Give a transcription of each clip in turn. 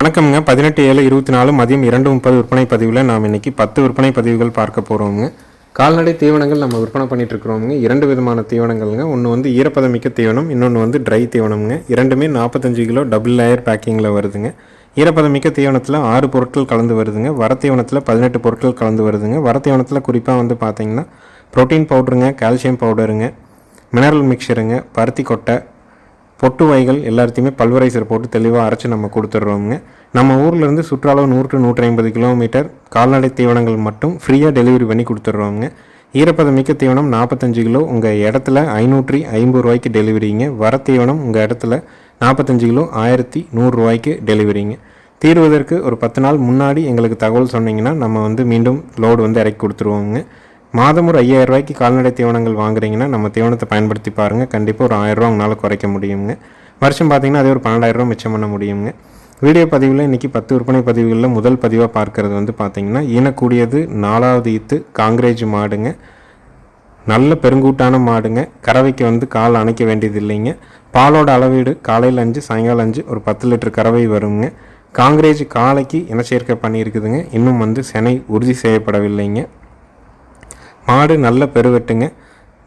வணக்கம்ங்க. பதினெட்டு ஏழு இருபத்தி நாலு மதியம் இரண்டு முப்பது விற்பனை பதிவில் நாம் இன்னைக்கு பத்து விற்பனை பதிவுகள் பார்க்க போகிறோங்க கால்நடை தீவனங்கள் நம்ம விற்பனை பண்ணிட்டு இருக்கிறோங்க இரண்டு விதமான தீவனங்கள்ங்க. ஒன்று வந்து ஈரப்பதமிக்க தீவனம் இன்னொன்று வந்து ட்ரை தீவனம்ங்க. இரண்டுமே நாற்பத்தஞ்சு கிலோ டபுள் லேயர் பேக்கிங்கில் வருதுங்க. ஈரப்பதமிக்க தீவனத்தில் ஆறு பொருட்கள் கலந்து வருதுங்க. வர தீவனத்தில் பதினெட்டு பொருட்கள் கலந்து வருதுங்க. வர தீவனத்தில் குறிப்பாக வந்து பார்த்தீங்கன்னா புரோட்டீன் பவுடருங்க கால்சியம் பவுடருங்க மினரல் மிக்சருங்க பருத்தி கொட்டை பொட்டு வகைகள் எல்லாத்தையுமே பல்வரைசர் போட்டு தெளிவாக அரைச்சி நம்ம கொடுத்துட்றோங்க நம்ம ஊர்லேருந்து சுற்றளவு நூறு டு நூற்றி ஐம்பது கிலோமீட்டர் கால்நடை தீவனங்கள் மட்டும் ஃப்ரீயாக டெலிவரி பண்ணி கொடுத்துட்றோங்க ஈரப்பதமிக்க தீவனம் நாற்பத்தஞ்சு கிலோ. உங்கள் இடத்துல ஐநூற்றி ஐம்பது ரூபாய்க்கு டெலிவரிங்க வர தீவனம் உங்கள் இடத்துல நாற்பத்தஞ்சு கிலோ ஆயிரத்தி நூறுரூவாய்க்கு டெலிவரிங்க தீர்வதற்கு ஒரு பத்து நாள் முன்னாடி எங்களுக்கு தகவல் சொன்னீங்கன்னா நம்ம வந்து மீண்டும் லோடு வந்து இறக்கி கொடுத்துருவோங்க மாதம் ஒரு ஐயாயிரம் ரூபாய்க்கு கால்நடை தீவனங்கள் வாங்குறீங்கன்னா நம்ம தீவனத்தை பயன்படுத்தி பாருங்கள் கண்டிப்பாக ஒரு ஆயிரம் ரூபா உங்களால் குறைக்க முடியுங்க வருஷம் பார்த்தீங்கன்னா அதே ஒரு பன்னெண்டாயிரம் ரூபா மிச்சம் பண்ண முடியுங்க வீடியோ பதிவில் இன்றைக்கி பத்து விற்பனை பதிவுகளில் முதல் பதிவாக பார்க்கறது வந்து பார்த்தீங்கன்னா ஈனக்கூடியது நாலாவது ஈத்து காங்கிரேஜ் மாடுங்க. நல்ல பெருங்கூட்டான மாடுங்க. கறவைக்கு வந்து கால் அணைக்க வேண்டியது இல்லைங்க பாலோட அளவீடு காலையில் அஞ்சு சாயங்காலம் அஞ்சு ஒரு பத்து லிட்டர் கறவை வருங்க. காங்கிரேஜ் காலைக்கு இனச்சேர்க்கை பண்ணியிருக்குதுங்க. இன்னும் வந்து செனை உறுதி செய்யப்படவில்லைங்க. மாடு நல்ல பெருவெட்டுங்க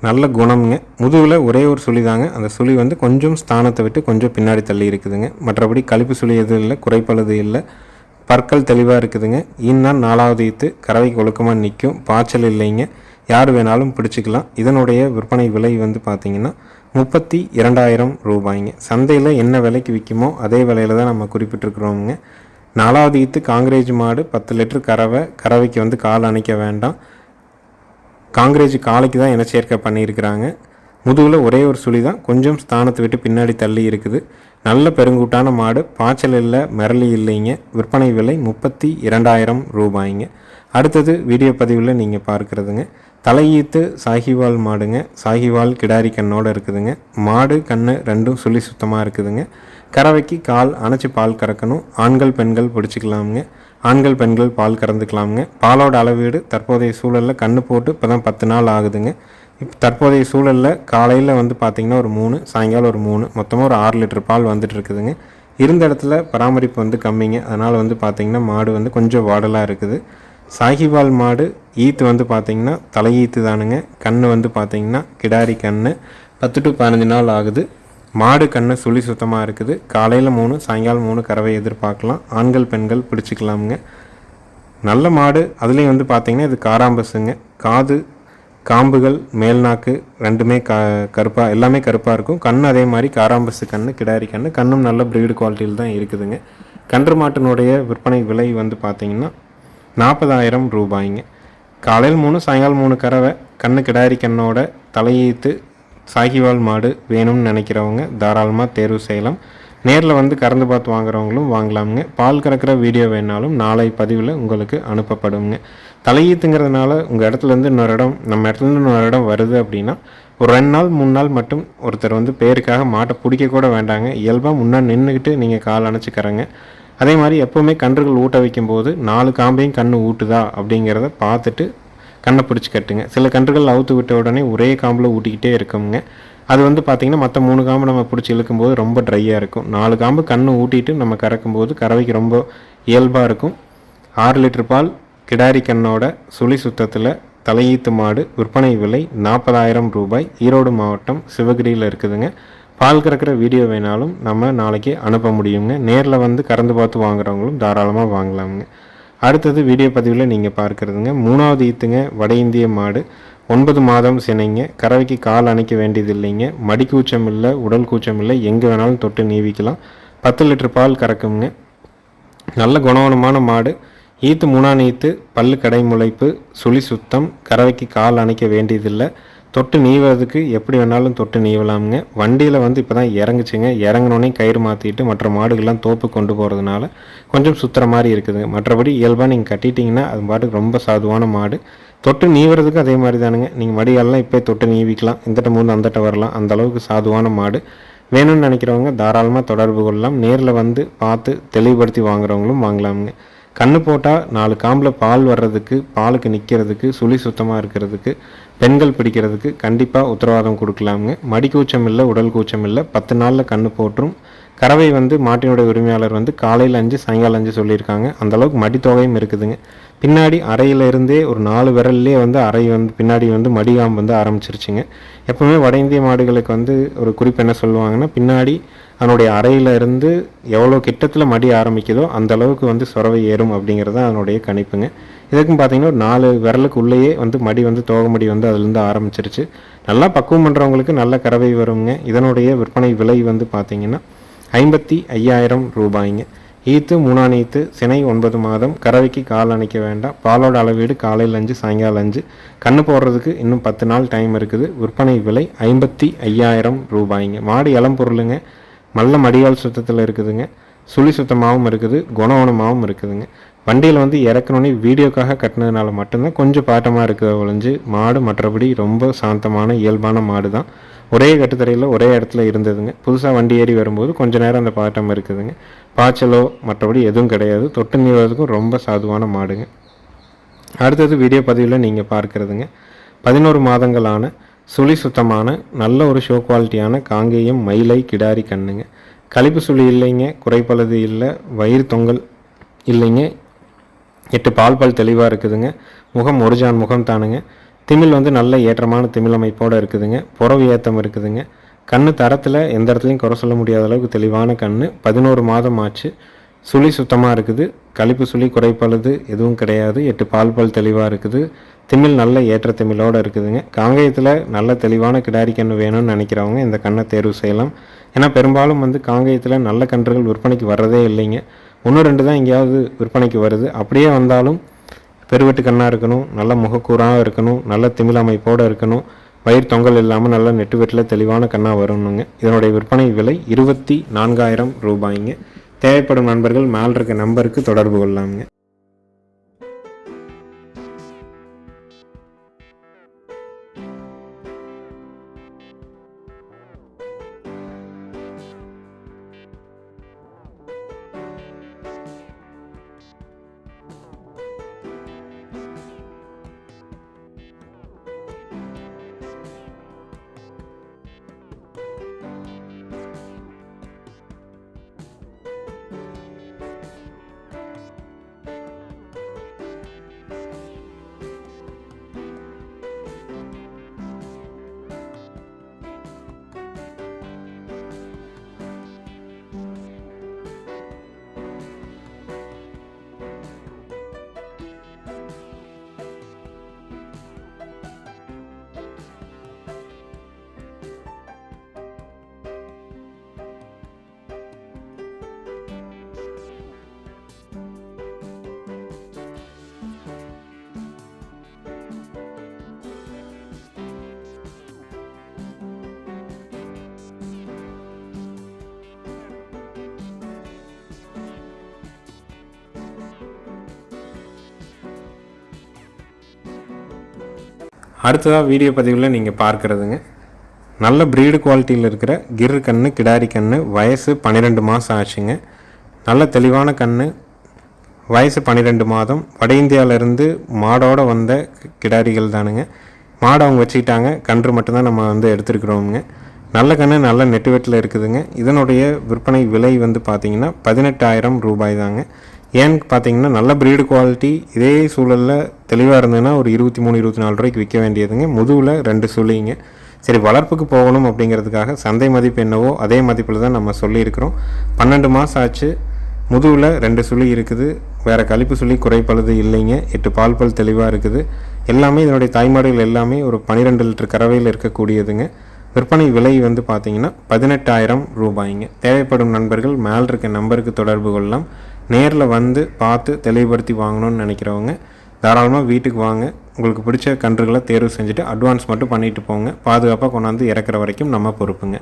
நல்ல குணம்ங்க. முதுகில் ஒரே ஒரு சுழி தாங்க அந்த சுழி வந்து கொஞ்சம் ஸ்தானத்தை விட்டு கொஞ்சம் பின்னாடி தள்ளி இருக்குதுங்க. மற்றபடி கழிப்பு சுழி எதுவும் இல்லை குறைப்பழுது இல்லை. பற்கள் தெளிவாக இருக்குதுங்க. இன்னும் நாலாவது ஈத்து கறவைக்கு ஒழுக்கமாக நிற்கும் பாய்ச்சல் இல்லைங்க. யார் வேணாலும் பிடிச்சிக்கலாம். இதனுடைய விற்பனை விலை வந்து பார்த்திங்கன்னா முப்பத்தி இரண்டாயிரம் ரூபாய்ங்க. சந்தையில் என்ன விலைக்கு விற்குமோ அதே விலையில தான் நம்ம குறிப்பிட்டிருக்கிறோமுங்க. நாலாவது ஈத்து காங்கிரேஜ் மாடு பத்து லிட்டர் கறவை கறவைக்கு வந்து கால் அணைக்க வேண்டாம். காங்கிரேஜ் காலைக்கு தான் இனச்சேர்க்கை பண்ணியிருக்கிறாங்க. முதுகில் ஒரே ஒரு சுழி தான். கொஞ்சம் ஸ்தானத்தை விட்டு பின்னாடி தள்ளி இருக்குது. நல்ல பெருங்கூட்டான மாடு. பாய்ச்சல் இல்லை மிரளி இல்லைங்க. விற்பனை விலை முப்பத்தி இரண்டாயிரம் ரூபாய்ங்க. அடுத்தது வீடியோ பதிவில் நீங்கள் பார்க்குறதுங்க. தலையீத்து சாகிவால் மாடுங்க. சாகிவால் கிடாரி கண்ணோடு இருக்குதுங்க. மாடு கண்ணு ரெண்டும் சுழி சுத்தமாக இருக்குதுங்க. கறவைக்கு கால் அணைச்சி பால் கறக்கணும். ஆண்கள் பெண்கள் பிடிச்சிக்கலாமுங்க. ஆண்கள் பெண்கள் பால் கறந்துக்கலாமுங்க. பாலோட அளவீடு தற்போதைய சூழலில் கண்ணு போட்டு இப்போ தான் பத்து நாள் ஆகுதுங்க. இப்போ தற்போதைய சூழலில் காலையில் வந்து பார்த்திங்கன்னா ஒரு மூணு சாயங்காலம் ஒரு மூணு மொத்தமாக ஒரு ஆறு லிட்டர் பால் வந்துட்டு இருக்குதுங்க. இருந்த இடத்துல பராமரிப்பு வந்து கம்மிங்க. அதனால் வந்து பார்த்திங்கன்னா மாடு வந்து கொஞ்சம் வாடலாக இருக்குது. சாகிவால் மாடு ஈத்து வந்து பார்த்திங்கன்னா தலையீத்து தானுங்க. கண் வந்து பார்த்திங்கன்னா கிடாரி கண் பத்து டு பதினஞ்சு நாள் ஆகுது. மாடு கண்ணு சுழி சுத்தமாக இருக்குது. காலையில் மூணு சாயங்காலம் மூணு கறவை எதிர்பார்க்கலாம். ஆண்கள் பெண்கள் பிடிச்சிக்கலாமுங்க. நல்ல மாடு. அதுலேயும் வந்து பார்த்திங்கன்னா இது காராம்பஸுங்க காது காம்புகள் மேல்நாக்கு ரெண்டுமே க கருப்பாக எல்லாமே கருப்பாக இருக்கும். கண் அதே மாதிரி காராம்பசு கண் கிடாரி கண் கண்ணும் நல்ல ப்ரீடு குவாலிட்டியில் தான் இருக்குதுங்க. கன்று மாட்டினுடைய விற்பனை விலை வந்து பார்த்திங்கன்னா நாற்பதாயிரம் ரூபாய்ங்க. காலையில் மூணு சாயங்காலம் மூணு கறவை கண்ணு கிடாரி கண்ணோட தலையீத்து சாகிவால் மாடு வேணும்னு நினைக்கிறவங்க தாராளமாக தேர்வு செய்யலாம். நேரில் வந்து கறந்து பார்த்து வாங்குறவங்களும் வாங்கலாமுங்க. பால் கறக்கிற வீடியோ வேணாலும் நாளை பதிவில் உங்களுக்கு அனுப்பப்படுங்க தலையீத்துங்கிறதுனால உங்கள் இடத்துலேருந்து இன்னொரு இடம் நம்ம இடத்துலேருந்து இன்னொரு இடம் வருது அப்படின்னா ஒரு ரெண்டு நாள் மூணு நாள் மட்டும் ஒருத்தர் வந்து பேருக்காக மாட்டை பிடிக்க கூட வேண்டாங்க. இயல்பாக முன்னே நின்றுக்கிட்டு நீங்கள் கால் அணைச்சிக்கிறங்க. அதே மாதிரி எப்போவுமே கன்றுகள் ஊட்ட வைக்கும்போது நாலு காம்பையும் கண் ஊட்டுதா அப்படிங்கிறத பார்த்துட்டு கண்ணை பிடிச்சி கட்டுங்க. சில கன்றுகள் அவுத்து விட்ட உடனே ஒரே காம்பில் ஊட்டிக்கிட்டே இருக்குங்க. அது வந்து பார்த்திங்கன்னா மற்ற மூணு காம்பு நம்ம பிடிச்சி இழுக்கும்போது ரொம்ப ட்ரையாக இருக்கும். நாலு காம்பு கண்ணை ஊட்டிட்டு நம்ம கறக்கும்போது கறவைக்கு ரொம்ப இயல்பாக இருக்கும். ஆறு லிட்டர் பால் கிடாரி கண்ணோட சுழி சுத்தத்தில் தலையீத்து மாடு விற்பனை விலை நாற்பதாயிரம் ரூபாய். ஈரோடு மாவட்டம் சிவகிரியில் இருக்குதுங்க. பால் கறக்கிற வீடியோ வேணாலும் நம்ம நாளைக்கு அனுப்ப முடியுங்க. நேரில் வந்து கறந்து பார்த்து வாங்குறவங்களும் தாராளமாக வாங்கலாமுங்க. அடுத்தது வீடியோ பதிவில் நீங்கள் பார்க்குறதுங்க. மூணாவது ஈத்துங்க வட இந்திய மாடு. ஒன்பது மாதம் சினைங்க. கறவைக்கு கால் அணைக்க வேண்டியது இல்லைங்க மடி கூச்சம் இல்லை உடல் கூச்சம் இல்லை. எங்கே வேணாலும் தொட்டு நீவிக்கலாம். பத்து லிட்டர் பால் கறக்குங்க. நல்ல குணவனமான மாடு. ஈத்து மூணாம் ஈத்து பல்லு கடை முளைப்பு சுழி சுத்தம் கறவைக்கு கால் அணைக்க வேண்டியதில்லை. தொட்டு நீவதுக்கு எப்படி வேணாலும் தொட்டு நீவலாமுங்க. வண்டியில் வந்து இப்போ தான் இறங்குச்சிங்க. இறங்கினோடனே கயிறு மாற்றிட்டு மற்ற மாடுகள்லாம் தோப்பு கொண்டு போகிறதுனால கொஞ்சம் சுற்றுற மாதிரி இருக்குதுங்க மற்றபடி இயல்பாக நீங்கள் கட்டிட்டிங்கன்னா அது பாட்டுக்கு ரொம்ப சாதுவான மாடு. தொட்டு நீவுறதுக்கு அதே மாதிரி தானுங்க. நீங்கள் வடிகாலெலாம் இப்போ தொட்டு நீவிக்கலாம். இந்தட்ட மூணு அந்தட்ட வரலாம். அந்த அளவுக்கு சாதுவான மாடு. வேணும்னு நினைக்கிறவங்க தாராளமாக தொடர்பு கொள்ளலாம். நேரில் வந்து பார்த்து தெளிவுபடுத்தி வாங்குறவங்களும் வாங்கலாமுங்க. கண்ணு போட்டால் நாலு காம்பில் பால் வர்றதுக்கு பாலுக்கு நிற்கிறதுக்கு சுழி சுத்தமாக இருக்கிறதுக்கு பெண்கள் பிடிக்கிறதுக்கு கண்டிப்பாக உத்தரவாதம் கொடுக்கலாமுங்க. மடி கூச்சம் இல்லை உடல் கூச்சம் இல்லை பத்து நாளில் கண்ணு போட்டுரும் கறவை வந்து மாட்டினுடைய உரிமையாளர் வந்து காலையில் அஞ்சு சாயங்காலம் அஞ்சு சொல்லியிருக்காங்க. அந்தளவுக்கு மடி தொகையும் இருக்குதுங்க. பின்னாடி அறையிலிருந்தே ஒரு நாலு விரல்லே வந்து அறை வந்து பின்னாடி வந்து மடிகாம்பு வந்து ஆரம்பிச்சிருச்சுங்க. எப்பவுமே வட இந்திய மாடுகளுக்கு வந்து ஒரு குறிப்பு என்ன சொல்லுவாங்கன்னா பின்னாடி அதனுடைய அறையிலிருந்து எவ்வளோ கிட்டத்தில் மடி ஆரம்பிக்குதோ அந்த அளவுக்கு வந்து சுரவை ஏறும் அப்படிங்கிறது தான் அதனுடைய கணிப்புங்க. இதுக்கும் பார்த்தீங்கன்னா ஒரு நாலு விரலுக்கு உள்ளேயே வந்து மடி வந்து தோகை மடி வந்து அதுலேருந்து ஆரம்பிச்சிருச்சு. நல்லா பக்குவம் பண்ணுறவங்களுக்கு நல்ல கறவை வருங்க. இதனுடைய விற்பனை விலை வந்து பார்த்திங்கன்னா ஐம்பத்தி ஐயாயிரம் ரூபாய்ங்க. ஈத்து மூணாம் ஈத்து சினை ஒன்பது மாதம் கறவைக்கு கால் அணைக்க வேண்டாம் பாலோட அளவீடு காலையில் அஞ்சு சாயங்காலம் அஞ்சு. கண்ணு போடுறதுக்கு இன்னும் பத்து நாள் டைம் இருக்குது. விற்பனை விலை ஐம்பத்தி ஐயாயிரம் ரூபாய்ங்க. மாடு இளம் பொருளுங்க. நல்ல மடியால் சுத்தத்தில் இருக்குதுங்க. சுழி சுத்தமாகவும் இருக்குது. குணவனமாகவும் இருக்குதுங்க. வண்டியில் வந்து இறக்கணுன்னே வீடியோக்காக கட்டினதுனால மட்டும்தான் கொஞ்சம் பாட்டமாக இருக்க ஒழிஞ்சு மாடு மற்றபடி ரொம்ப சாந்தமான இயல்பான மாடு தான் ஒரே கட்டுத்தரையில் ஒரே இடத்துல இருந்ததுங்க. புதுசாக வண்டி ஏறி வரும்போது கொஞ்ச நேரம் அந்த பாட்டம் இருக்குதுங்க. பாய்ச்சலோ மற்றபடி எதுவும் கிடையாது. தொட்டு நீவதுக்கும் ரொம்ப சாதுவான மாடுங்க. அடுத்தது வீடியோ பதிவில் நீங்கள் பார்க்குறதுங்க. பதினோரு மாதங்களான சுழி சுத்தமான நல்ல ஒரு ஷோ குவாலிட்டியான காங்கேயம் மயிலை கிடாரி கண்ணுங்க. கழிப்பு சுழி இல்லைங்க. குறைப்பளது இல்லை. வயிறு தொங்கல் இல்லைங்க. எட்டு பால் பால் தெளிவாக இருக்குதுங்க. முகம் ஒருஜான் முகம் தானுங்க. திமிழ் வந்து நல்ல ஏற்றமான திமிழ் அமைப்போடு இருக்குதுங்க. புறவு ஏத்தம் இருக்குதுங்க. கண் தரத்தில் எந்த இடத்துலையும் குறை சொல்ல முடியாத அளவுக்கு தெளிவான கண் பதினோரு மாதம் ஆச்சு. சுழி சுத்தமாக இருக்குது. கழிப்பு சுழி குறைப்பழுது எதுவும் கிடையாது. எட்டு பால் பால் தெளிவாக இருக்குது. திமில் நல்ல ஏற்ற திமிழோடு இருக்குதுங்க. காங்கேயத்தில் நல்ல தெளிவான கிடாரி கன்று வேணும்னு நினைக்கிறவங்க இந்த கண்ணை தேர்வு செய்யலாம். ஏன்னா பெரும்பாலும் வந்து காங்கேயத்தில் நல்ல கன்றுகள் விற்பனைக்கு வர்றதே இல்லைங்க. ஒன்று ரெண்டு தான் எங்கேயாவது விற்பனைக்கு வருது. அப்படியே வந்தாலும் பெருவெட்டு கண்ணாக இருக்கணும் நல்ல முகக்கூறாக இருக்கணும் நல்ல திமிழ் அமைப்போடு இருக்கணும் பயிர் தொங்கல் இல்லாமல் நல்ல நெட்டு வெட்டில் தெளிவான கண்ணாக வரணுங்க. இதனுடைய விற்பனை விலை இருபத்தி நான்காயிரம் ரூபாய்ங்க. தேவைப்படும் நண்பர்கள் மேல் இருக்க நம்பருக்கு தொடர்பு கொள்ளலாமுங்க. அடுத்ததாக வீடியோ பதிவில் நீங்கள் பார்க்குறதுங்க. நல்ல ப்ரீடு குவாலிட்டியில் இருக்கிற கிர் கன்று கிடாரி கன்று வயசு பன்னிரெண்டு மாதம் ஆச்சுங்க. நல்ல தெளிவான கன்று வயசு பன்னிரெண்டு மாதம். வட இந்தியாவிலேருந்து மாடோடு வந்த கிடாரிகள் தானுங்க. மாடு அவங்க வச்சுக்கிட்டாங்க. கன்று மட்டும்தான் நம்ம வந்து எடுத்துருக்குறோமுங்க. நல்ல கன்று நல்ல நெட்டு வெட்டில் இருக்குதுங்க. இதனுடைய விற்பனை விலை வந்து பார்த்திங்கன்னா பதினெட்டாயிரம் ரூபாய் தாங்க ஏன்னு பார்த்தீங்கன்னா நல்ல ப்ரீடு குவாலிட்டி இதே சூழலில் தெளிவாக இருந்ததுன்னா ஒரு இருபத்தி மூணு இருபத்தி நாலு ரூபாய்க்கு விற்க வேண்டியதுங்க. முதுவில் ரெண்டு சொல்லிங்க சரி வளர்ப்புக்கு போகணும் அப்படிங்கிறதுக்காக சந்தை மதிப்பு என்னவோ அதே மதிப்பில் தான் நம்ம சொல்லியிருக்கிறோம். பன்னெண்டு மாதம் ஆச்சு. முதுவில் ரெண்டு சுழி இருக்குது. வேறு கழிப்பு சுழி குறைப்பழுது இல்லைங்க. எட்டு பால் பல் தெளிவாக இருக்குது. எல்லாமே இதனுடைய தாய்மாடுகள் எல்லாமே ஒரு பன்னிரெண்டு லிட்டர் கறவையில் இருக்கக்கூடியதுங்க. விற்பனை விலை வந்து பார்த்திங்கன்னா பதினெட்டாயிரம் ரூபாய்ங்க. தேவைப்படும் நண்பர்கள் மேல் இருக்க நம்பருக்கு தொடர்பு கொள்ளலாம். நேரில் வந்து பார்த்து தெளிவுபடுத்தி வாங்கணும்னு நினைக்கிறவங்க தாராளமாக வீட்டுக்கு வாங்க. உங்களுக்கு பிடிச்ச கன்றுகளை தேர்வு செஞ்சுட்டு அட்வான்ஸ் மட்டும் பண்ணிட்டு போங்க. பாதுகாப்பாக கொண்டாந்து இறக்குற வரைக்கும் நம்ம பொறுப்புங்க.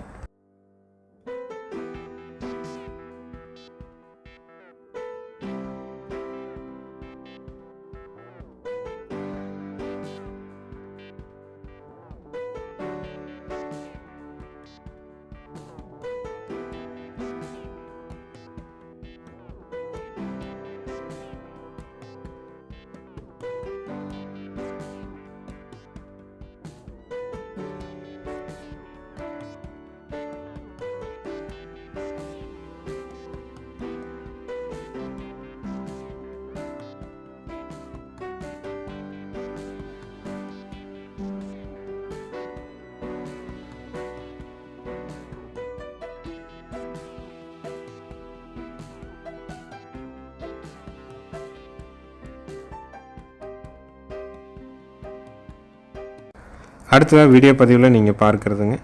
அடுத்ததாக வீடியோ பதிவில் நீங்கள் பார்க்குறதுங்க.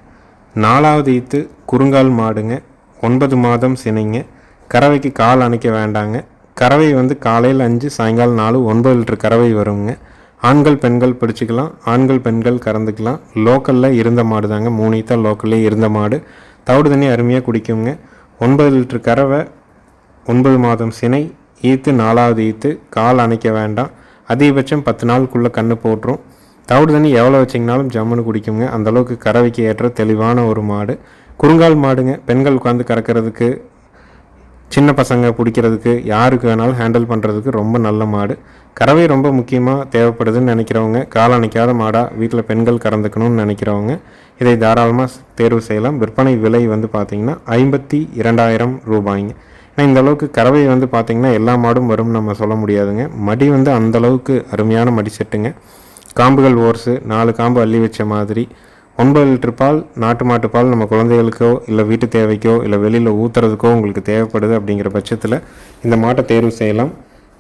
நாலாவது ஈத்து குறுங்கால் மாடுங்க. ஒன்பது மாதம் சினைங்க. கறவைக்கு கால் அணைக்க வேண்டாங்க. கறவை வந்து காலையில் அஞ்சு சாயங்காலம் நாலு ஒன்பது லிட்டர் கறவை வருங்க. ஆண்கள் பெண்கள் பிடிச்சிக்கலாம். ஆண்கள் பெண்கள் கறந்துக்கலாம். லோக்கலில் இருந்த மாடு தாங்க மூணு ஈத்தா லோக்கல்லே இருந்த மாடு. தவிடு தண்ணி அருமையாக குடிக்குங்க. ஒன்பது லிட்டர் கறவை ஒன்பது மாதம் சினை. ஈத்து நாலாவது ஈத்து கால் அணைக்க வேண்டாம். அதிகபட்சம் பத்து நாளுக்குள்ளே கன்று போட்டுரும். தவிடு தண்ணி எவ்வளோ வச்சிங்கனாலும் ஜம்முன்னு குடிக்குங்க. அந்தளவுக்கு கறவைக்கு ஏற்ற தெளிவான ஒரு மாடு. குறுங்கால் மாடுங்க. பெண்கள் உட்காந்து கறக்கிறதுக்கு சின்ன பசங்க பிடிக்கிறதுக்கு யாருக்கு வேணாலும் ஹேண்டில் பண்ணுறதுக்கு ரொம்ப நல்ல மாடு. கறவை ரொம்ப முக்கியமாக தேவைப்படுதுன்னு நினைக்கிறவங்க காலணிக்காத மாடாக வீட்டில் பெண்கள் கறந்துக்கணும்னு நினைக்கிறவங்க இதை தாராளமாக தேர்வு செய்யலாம். விற்பனை விலை வந்து பார்த்திங்கன்னா ஐம்பத்தி இரண்டாயிரம் ரூபாய்ங்க. ஏன்னா இந்த அளவுக்கு கறவை வந்து பார்த்திங்கன்னா எல்லா மாடும் வரும்னு நம்ம சொல்ல முடியாதுங்க. மடி வந்து அந்தளவுக்கு அருமையான மடி செட்டுங்க. காம்புகள் ஓர்ஸு நாலு காம்பு அள்ளி வச்ச மாதிரி. ஒன்பது லிட்டர் பால் நாட்டு மாட்டு பால் நம்ம குழந்தைகளுக்கோ இல்லை வீட்டு தேவைக்கோ இல்லை வெளியில் ஊற்றுறதுக்கோ உங்களுக்கு தேவைப்படுது அப்படிங்கிற பட்சத்தில் இந்த மாட்டை தேர்வு செய்யலாம்.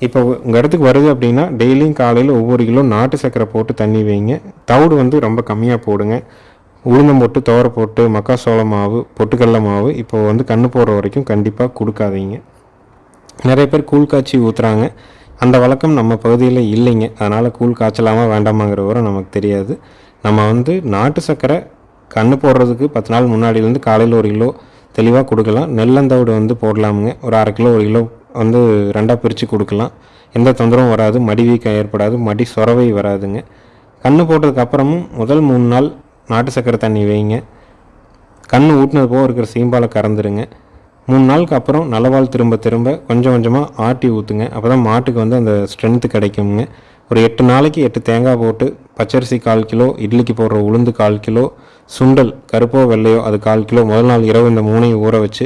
இப்போ உங்கள் இடத்துக்கு வருது அப்படின்னா டெய்லியும் காலையில் ஒவ்வொரு கிலோ நாட்டு சர்க்கரை போட்டு தண்ணி வைங்க. தவிடு வந்து ரொம்ப கம்மியாக போடுங்க. உளுந்தம் போட்டு துவர போட்டு மக்காசோள மாவு பொட்டுக்கடல மாவு இப்போ வந்து கண்ணு போடுற வரைக்கும் கண்டிப்பாக கொடுக்காதீங்க. நிறைய பேர் கூழ் காய்ச்சி ஊற்றுறாங்க அந்த வழக்கம் நம்ம பகுதியில் இல்லைங்க. அதனால் கூழ் காய்ச்சலாமா வேண்டாமாங்கிற விவரம் நமக்கு தெரியாது. நம்ம வந்து நாட்டு சர்க்கரை கண்ணு போடுறதுக்கு பத்து நாள் முன்னாடியிலேருந்து காலையில் ஒரு கிலோ தெளிவாக கொடுக்கலாம். நெல்லந்தவிடு வந்து போடலாமுங்க. ஒரு அரை கிலோ ஒரு கிலோ வந்து ரெண்டாக பிரித்து கொடுக்கலாம். எந்த தொந்தரவும் வராது. மடி வீக்கம் ஏற்படாது. மடி சொரவை வராதுங்க. கண்ணு போட்டதுக்கு அப்புறமும் முதல் மூணு நாள் நாட்டு சர்க்கரை தண்ணி வைங்க. கண் ஊட்டினது போக இருக்கிற சீம்பாலை கறந்துருங்க. மூணு நாளுக்கு அப்புறம் நல்லவால் திரும்ப திரும்ப கொஞ்சம் கொஞ்சமாக ஆட்டி ஊற்றுங்க அப்போ தான் மாட்டுக்கு வந்து அந்த ஸ்ட்ரென்த்து கிடைக்குங்க ஒரு எட்டு நாளைக்கு எட்டு தேங்காய் போட்டு பச்சரிசி கால் கிலோ இட்லிக்கு போடுற உளுந்து கால் கிலோ சுண்டல் கருப்போ வெள்ளையோ அது கால் கிலோ முதல் நாள் இரவு இந்த மூணையும் ஊற வச்சு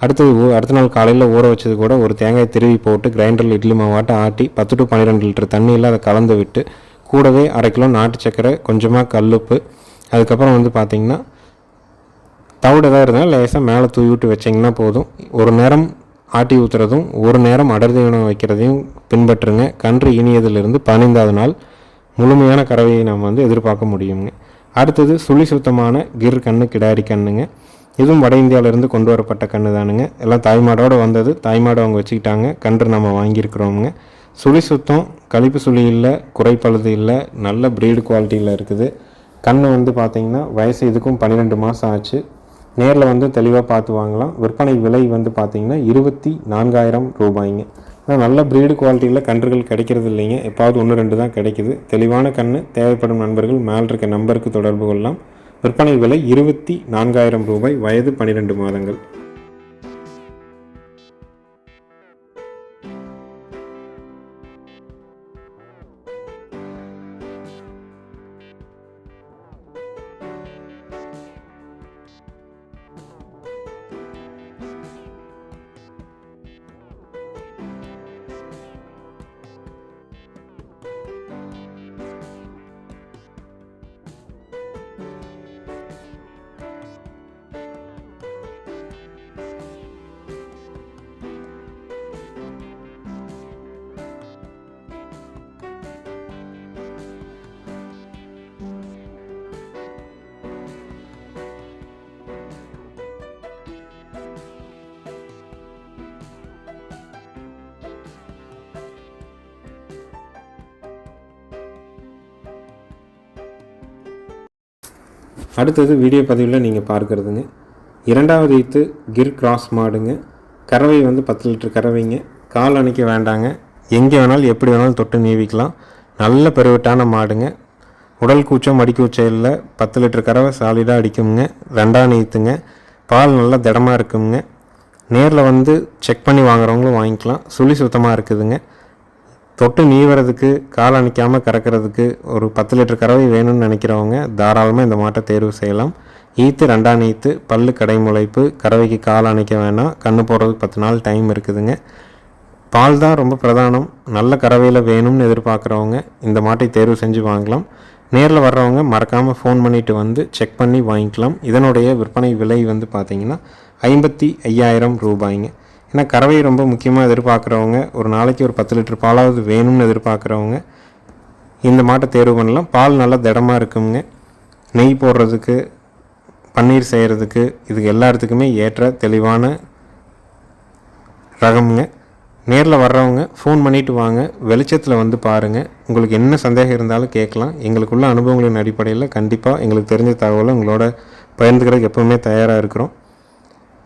அடுத்தது அடுத்த நாள் காலையில் ஊற வச்சது கூட ஒரு தேங்காய் திருவி போட்டு கிரைண்டரில் இட்லி மாவாட்டை ஆட்டி பத்து டு பன்னிரெண்டு லிட்டர் தண்ணியில் அதை கலந்து விட்டு கூடவே அரை கிலோ நாட்டு சக்கரை கொஞ்சமாக கல்லுப்பு. அதுக்கப்புறம் வந்து பார்த்திங்கன்னா தவிடு எதாவது இருந்தால் லேசாக மேலே தூவி விட்டு வச்சிங்கன்னா போதும். ஒரு நேரம் ஆட்டி ஊற்றுறதும் ஒரு நேரம் அடர் தீவனம் வைக்கிறதையும் பின்பற்றுங்க. கன்று இனியதிலிருந்து பதினைந்தாவது நாள் முழுமையான கறவையை நம்ம வந்து எதிர்பார்க்க முடியுங்க. அடுத்தது சுழி சுத்தமான கிர் கண்ணு கிடாரி கண்ணுங்க. இதுவும் வட இந்தியாவிலேருந்து கொண்டு வரப்பட்ட கண்ணு தானுங்க எல்லாம் தாய்மாடோடு வந்தது. தாய்மாடு அவங்க வச்சுக்கிட்டாங்க. கன்று நம்ம வாங்கியிருக்கிறோமுங்க. சுழி சுத்தம் கழிப்பு சுழி இல்லை குறைப்பழுது இல்லை நல்ல ப்ரீடு குவாலிட்டியில் இருக்குது. கன்று வந்து பார்த்திங்கன்னா வயசு இதுக்கும் பன்னிரெண்டு மாதம் ஆச்சு. நேரில் வந்து தெளிவாக பார்த்து வாங்கலாம். விற்பனை விலை வந்து பார்த்திங்கன்னா இருபத்தி நான்காயிரம் ரூபாய்ங்க. ஆனால் நல்ல ப்ரீடு குவாலிட்டியில் கன்றுகள் கிடைக்கிறது இல்லைங்க. எப்பாவது ஒன்று ரெண்டு தான் கிடைக்குது. தெளிவான கன்று தேவைப்படும் நண்பர்கள் மேல் இருக்க நம்பருக்கு தொடர்பு கொள்ளலாம். விற்பனை விலை இருபத்தி நான்காயிரம் ரூபாய் வயது பன்னிரெண்டு மாதங்கள். அடுத்தது வீடியோ பதிவில் நீங்கள் பார்க்குறதுங்க. இரண்டாவது ஈத்து கிர் கிராஸ் மாடுங்க. கறவை வந்து பத்து லிட்டர் கறவைங்க. கால் அணைக்க வேண்டாங்க. எங்கே வேணாலும் எப்படி வேணாலும் தொட்டு நீவிக்கலாம். நல்ல பெருவிட்டான மாடுங்க. உடல் கூச்சம் மடி இல்லை. பத்து லிட்டர் கறவை சாலிடாக அடிக்குங்க. ரெண்டாம் நீத்துங்க. பால் நல்லா திடமாக இருக்குங்க. நேரில் வந்து செக் பண்ணி வாங்குறவங்களும் வாங்கிக்கலாம். சுழி சுத்தமாக இருக்குதுங்க. தொட்டு நீவறதுக்கு கால் அணைக்காமல் கறக்கிறதுக்கு ஒரு பத்து லிட்டர் கறவை வேணும்னு நினைக்கிறவங்க தாராளமாக இந்த மாட்டை தேர்வு செய்யலாம். ஈத்து ரெண்டாம் ஈத்து பல்லு கடை முளைப்பு கறவைக்கு கால் அணைக்க வேணாம். கண்ணு போடுறதுக்கு பத்து நாள் டைம் இருக்குதுங்க. பால் தான் ரொம்ப பிரதானம். நல்ல கறவையில் வேணும்னு எதிர்பார்க்குறவங்க இந்த மாட்டை தேர்வு செஞ்சு வாங்கலாம். நேரில் வர்றவங்க மறக்காமல் ஃபோன் பண்ணிவிட்டு வந்து செக் பண்ணி வாங்கிக்கலாம். இதனுடைய விற்பனை விலை வந்து பார்த்திங்கன்னா ஐம்பத்தி ஐயாயிரம் ரூபாய்ங்க. ஏன்னா கறவை ரொம்ப முக்கியமாக எதிர்பார்க்குறவங்க ஒரு நாளைக்கு ஒரு பத்து லிட்டர் பாலாவது வேணும்னு எதிர்பார்க்குறவங்க இந்த மாட்டை தேர்வு பண்ணலாம். பால் நல்லா திடமாக இருக்குங்க. நெய் போடுறதுக்கு பன்னீர் செய்கிறதுக்கு இதுக்கு எல்லாத்துக்குமே ஏற்ற தெளிவான ரகம்ங்க. நேரில் வர்றவங்க ஃபோன் பண்ணிவிட்டு வாங்க. வெளிச்சத்தில் வந்து பாருங்கள் உங்களுக்கு என்ன சந்தேகம் இருந்தாலும் கேட்கலாம். எங்களுக்குள்ள அனுபவங்களின் அடிப்படையில் கண்டிப்பாக எங்களுக்கு தெரிஞ்ச தகவலை உங்களோட பகிர்ந்துக்கிறதுக்கு எப்போவுமே தயாராக இருக்கிறோம்.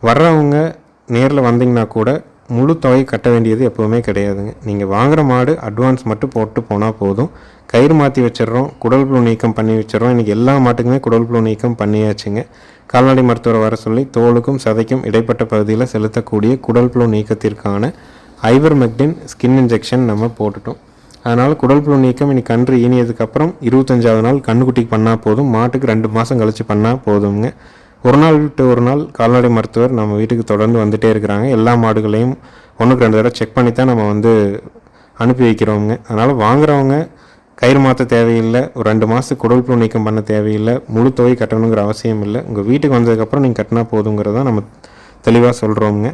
வர்றவங்க நேரில் வந்தீங்கன்னா கூட முழு தொகை கட்ட வேண்டியது எப்போவுமே கிடையாதுங்க. நீங்கள் வாங்குகிற மாடு அட்வான்ஸ் மட்டும் போட்டு போனால் போதும். கயிறு மாற்றி வச்சிடுறோம் குடல் புழு நீக்கம் பண்ணி வச்சிடறோம். இன்றைக்கி எல்லா மாட்டுக்குமே குடல் புழு நீக்கம் பண்ணியாச்சுங்க. கால்நடை மருத்துவரை வர சொல்லி தோலுக்கும் சதைக்கும் இடைப்பட்ட பகுதியில் செலுத்தக்கூடிய குடல் புழு நீக்கத்திற்கான ஐவர் மெக்டின் ஸ்கின் இன்ஜெக்ஷன் நம்ம போட்டுட்டோம். அதனால் குடல் புழு நீக்கம் இன்னைக்கு கன்று ஈனியதுக்கப்புறம் இருபத்தஞ்சாவது நாள் கண்ணுக்குட்டிக்கு பண்ணால் போதும். மாட்டுக்கு ரெண்டு மாதம் கழித்து பண்ணால் போதுங்க ஒரு நாள் விட்டு ஒரு நாள் கால்நடை மருத்துவர் நம்ம வீட்டுக்கு தொடர்ந்து வந்துகிட்டே இருக்கிறாங்க. எல்லா மாடுகளையும் ஒன்றுக்கு ரெண்டு தடவை செக் பண்ணி தான் நம்ம வந்து அனுப்பி வைக்கிறோங்க அதனால் வாங்குறவங்க கயிறு மாற்ற தேவையில்லை ஒரு ரெண்டு மாதத்துக்கு குடல் புழு நீக்கம் பண்ண தேவையில்லை முழு தொகை கட்டணுங்கிற அவசியம் இல்லை. உங்கள் வீட்டுக்கு வந்ததுக்கப்புறம் நீங்கள் கட்டினா போதுங்கிறத நம்ம தெளிவாக சொல்கிறோங்க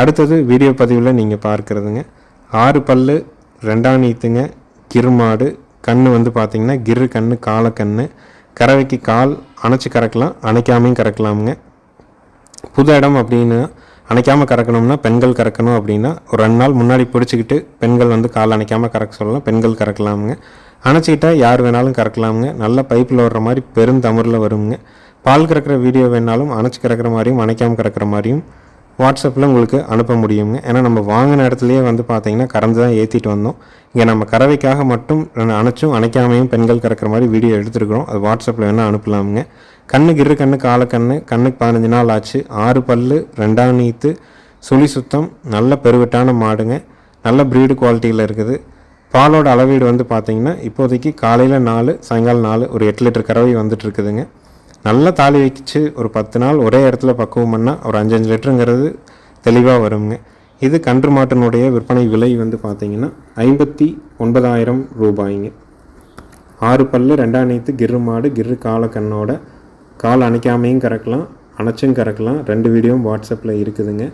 அடுத்தது வீடியோ பதிவில் நீங்கள் பார்க்குறதுங்க. ஆறு பல்லு ரெண்டாம் நீத்துங்க கிருமாடு கண் வந்து பார்த்திங்கன்னா கிரு கண் காலக்கண் கறவைக்கு கால் அணைச்சி கறக்கலாம் அணைக்காமையும் கறக்கலாமுங்க. புது இடம் அப்படின்னு அணைக்காமல் கறக்கணும்னா பெண்கள் கறக்கணும் அப்படின்னா ஒரு ரெண்டு நாள் முன்னாடி பிடிச்சிக்கிட்டு பெண்கள் வந்து கால் அணைக்காமல் கறக்க சொல்லலாம் பெண்கள் கறக்கலாமுங்க. அணைச்சிக்கிட்டால் யார் வேணாலும் கறக்கலாமுங்க. நல்ல பைப்பில் வர்ற மாதிரி பெருந்தமிழில் வருங்க. பால் கறக்கிற வீடியோ வேணாலும் அணைச்சி கறக்கிற மாதிரியும் அணைக்காமல் கறக்கிற மாதிரியும் வாட்ஸ்அப்பில் உங்களுக்கு அனுப்ப முடியுங்க. ஏன்னா நம்ம வாங்கின இடத்துலையே வந்து பார்த்தீங்கன்னா கறந்து தான் ஏற்றிட்டு வந்தோம். இங்கே நம்ம கறவைக்காக மட்டும் அணைச்சும் அணைக்காமையும் பெண்கள் கறக்கிற மாதிரி வீடியோ எடுத்துருக்குறோம். அது வாட்ஸ்அப்பில் வேணால் அனுப்பலாமுங்க. கண்ணுக்கு கிரு கண்ணு காலக்கண்ணு கண்ணுக்கு பதினஞ்சு நாள் ஆச்சு. ஆறு பல்லு ரெண்டாம் நீத்து சுழி சுத்தம் நல்ல பெருவெட்டான மாடுங்க. நல்ல ப்ரீடு குவாலிட்டியில் இருக்குது. பாலோட அளவீடு வந்து பார்த்தீங்கன்னா இப்போதைக்கு காலையில் நாலு சாயங்காலம் நாலு ஒரு எட்டு லிட்டர் கறவை வந்துட்டு இருக்குதுங்க. நல்லா தாலி வச்சு ஒரு பத்து நாள் ஒரே இடத்துல பக்குவம் பண்ணால் ஒரு அஞ்சஞ்சு லிட்டருங்கிறது தெளிவாக வருங்க. இது கன்று மாட்டினுடைய விற்பனை விலை வந்து பார்த்தீங்கன்னா ஐம்பத்தி ஒன்பதாயிரம் ரூபாய்ங்க. ஆறு பல்லு ரெண்டாம் நீத்து கிரு மாடு கிரு கால கண்ணோட. கால் அணைக்காமையும் கறக்கலாம் அணைச்சும் கறக்கலாம். ரெண்டு வீடியோவும் வாட்ஸ்அப்பில் இருக்குதுங்க.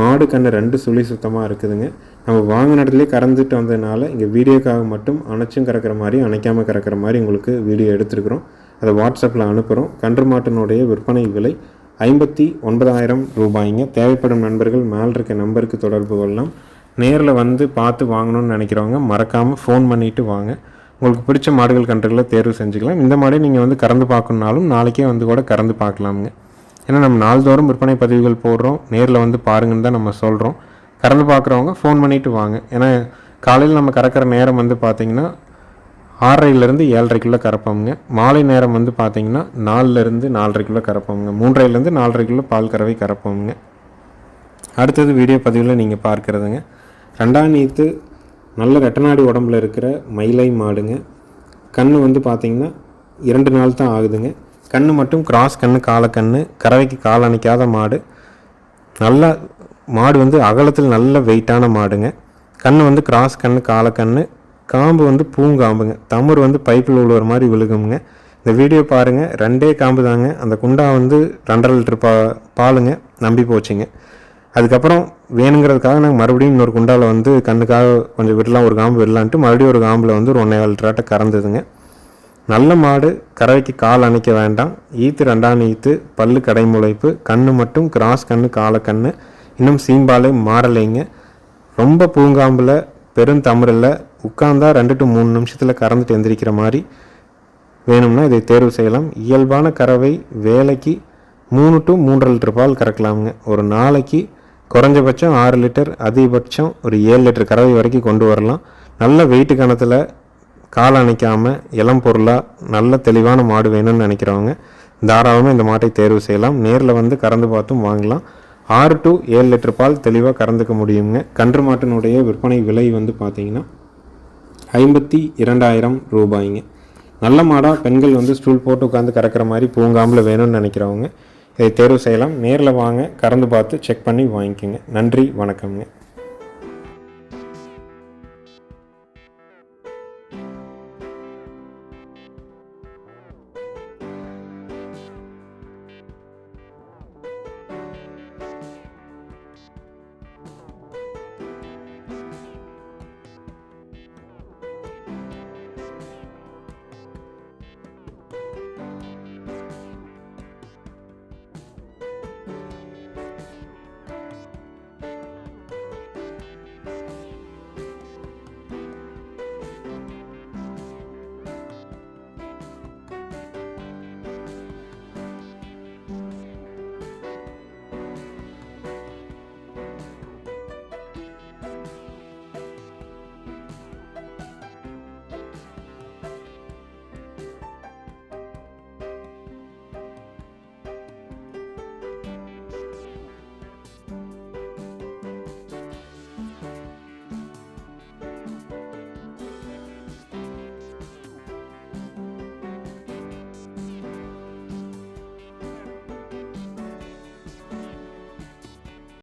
மாடு கண்ணு ரெண்டு சுழி சுத்தமாக இருக்குதுங்க. நம்ம வாங்கின இடத்துலேயே கறந்துட்டு வந்ததுனால இங்கே வீடியோக்காக மட்டும் அணைச்சும் கறக்கிற மாதிரி அணைக்காமல் கறக்கிற மாதிரி உங்களுக்கு வீடியோ எடுத்துருக்குறோம். அதை வாட்ஸ்அப்பில் அனுப்புகிறோம். கன்று மாட்டினுடைய விற்பனை விலை ஐம்பத்தி ஒன்பதாயிரம் ரூபாய்ங்க. தேவைப்படும் நண்பர்கள் மேல் இருக்க நம்பருக்கு தொடர்பு கொள்ளலாம். நேரில் வந்து பார்த்து வாங்கணும்னு நினைக்கிறவங்க மறக்காமல் ஃபோன் பண்ணிவிட்டு வாங்க. உங்களுக்கு பிடிச்ச மாடுகள் கன்றுகளை தேர்வு செஞ்சுக்கலாம். இந்த மாதிரி நீங்கள் வந்து கறந்து பார்க்கணுனாலும் நாளைக்கே வந்து கூட கறந்து பார்க்கலாமுங்க. ஏன்னா நம்ம நாள்தோறும் விற்பனை பதிவுகள் போடுறோம். நேரில் வந்து பாருங்கன்னு தான் நம்ம சொல்கிறோம் கறந்து பார்க்குறவங்க ஃபோன் பண்ணிவிட்டு வாங்க. ஏன்னா காலையில் நம்ம கறக்கிற நேரம் வந்து பார்த்திங்கன்னா ஆறரைலேருந்து ஏழரைக்குள்ளே கறப்போங்க மாலை நேரம் வந்து பார்த்திங்கன்னா நாலுலேருந்து நாலரைக்குள்ளே கறப்போங்க மூன்றரைலேருந்து நாலரைக்குள்ளே பால் கறவை கறப்போங்க அடுத்தது வீடியோ பதிவில் நீங்கள் பார்க்குறதுங்க. ரெண்டாம் நீத்து நல்ல ரெட்டநாடி உடம்புல இருக்கிற மயிலை மாடுங்க. கண் வந்து பார்த்திங்கன்னா இரண்டு நாள் தான் ஆகுதுங்க. கண் மட்டும் கிராஸ் கண் காலக்கண் கறவைக்கு கால் அணைக்காத மாடு. நல்ல மாடு வந்து அகலத்தில் நல்ல வெயிட்டான மாடுங்க. கண் வந்து கிராஸ் கண் காலக்கண்ணு காம்பு வந்து பூங்காம்புங்க. தமிர் வந்து பைப்பில் உழுவுற மாதிரி விழுகுங்க இந்த வீடியோ பாருங்கள் ரெண்டே காம்பு தாங்க. அந்த குண்டா வந்து ரெண்டரை லிட்டர் பா பாலுங்க. நம்பி போச்சுங்க. அதுக்கப்புறம் வேணுங்கிறதுக்காக நாங்கள் மறுபடியும் இன்னொரு குண்டாவில் வந்து கண்ணுக்காக கொஞ்சம் விடலாம் ஒரு காம்பு விடலான்ட்டு மறுபடியும் ஒரு காம்பில் வந்து ஒரு ஒன்றே லிட்டராட்ட கறந்ததுங்க. நல்ல மாடு. கறவைக்கு கால் அணைக்க வேண்டாம். ஈத்து ரெண்டாம் ஈத்து பல்லு கடை முளைப்பு கண்ணு மட்டும் கிராஸ் கண்ணு காலக்கண்ணு இன்னும் சீம்பாலே மாறலைங்க. ரொம்ப பூங்காம்பில் பெருந்தமிழில் உட்காந்தா ரெண்டு டு மூணு நிமிஷத்தில் கறந்துட்டு எந்திரிக்கிற மாதிரி வேணும்னா இதை தேர்வு செய்யலாம். இயல்பான கறவை வேலைக்கு மூணு டு மூன்றரை லிட்டர் பால் கறக்கலாமுங்க. ஒரு நாளைக்கு குறைஞ்சபட்சம் ஆறு லிட்டர் அதிகபட்சம் ஒரு ஏழு லிட்டர் கறவை வரைக்கும் கொண்டு வரலாம். நல்ல வெயிட்டு கணத்தில் கால் அணைக்காமல் இளம் பொருளாக நல்ல தெளிவான மாடு வேணும்னு நினைக்கிறவங்க தாராளமாக இந்த மாட்டை தேர்வு செய்யலாம். நேரில் வந்து கறந்து பார்த்தும் வாங்கலாம். ஆறு டு ஏழு லிட்டர் பால் தெளிவாக கறந்துக்க முடியுங்க. கன்று மாட்டினுடைய விற்பனை விலை வந்து பார்த்திங்கன்னா ஐம்பத்தி இரண்டாயிரம் ரூபாய்ங்க. நல்ல மாடாக பெண்கள் வந்து ஸ்டூல் போட்டு உட்காந்து கறக்கிற மாதிரி பூங்காம்பில் வேணும்னு நினைக்கிறவங்க இதை தேர்வு செய்யலாம். நேரில் வாங்க கறந்து பார்த்து செக் பண்ணி வாங்கிக்கோங்க. நன்றி வணக்கம்ங்க.